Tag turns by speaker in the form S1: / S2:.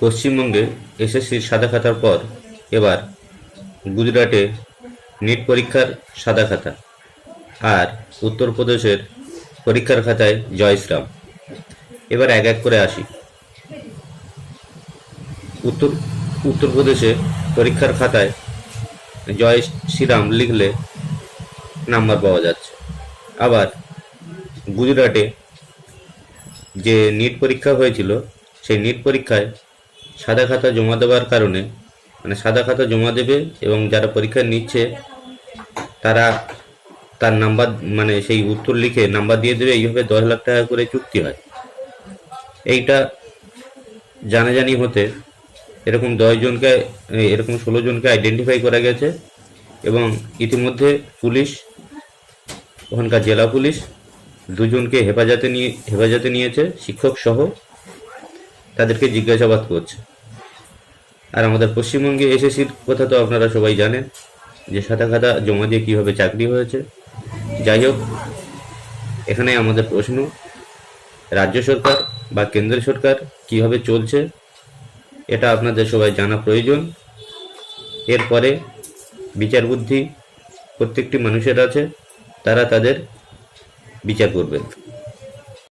S1: পশ্চিমবঙ্গে এসএসসির সাদা খাতার পর এবার গুজরাটে নিট পরীক্ষার সাদা খাতা আর উত্তরপ্রদেশের পরীক্ষার খাতায় জয়শ্রাম। এবার এক এক করে আসি। উত্তর, উত্তরপ্রদেশে পরীক্ষার খাতায় জয় শ্রীরাম লিখলে নাম্বার পাওয়া যাচ্ছে। আবার গুজরাটে যে নিট পরীক্ষা হয়েছিল, সেই নিট পরীক্ষায় সাদা খাতা জমা দেওয়ার কারণে মানে সাদা খাতা জমা দেবে এবং যারা পরীক্ষা নিচ্ছে, তারা তার নাম্বার মানে সেই উত্তর লিখে নাম্বার দিয়ে দেবে, এইভাবে দশ লাখ টাকা করে চুক্তি হয়। এইটা জানাজানি হতে এরকম দশজনকে এরকম ষোলো জনকে আইডেন্টিফাই করা গেছে এবং ইতিমধ্যে পুলিশ, ওখানকার জেলা পুলিশ দুজনকে হেফাজতে নিয়ে, হেফাজতে নিয়েছে, শিক্ষক সহ, তাদেরকে জিজ্ঞাসাবাদ করছে। আর আমাদের পশ্চিমবঙ্গে এসএসসির কথা তো আপনারা সবাই জানেন, যে সাদা খাতা জমা দিয়ে কীভাবে চাকরি হয়েছে। যাই হোক, এখানে আমাদের প্রশ্ন, রাজ্য সরকার বা কেন্দ্র সরকার কীভাবে চলছে, এটা আপনাদের সবাই জানা প্রয়োজন। এরপরে বিচার বুদ্ধি প্রত্যেকটি মানুষের আছে, তারা তাদের বিচার করবেন।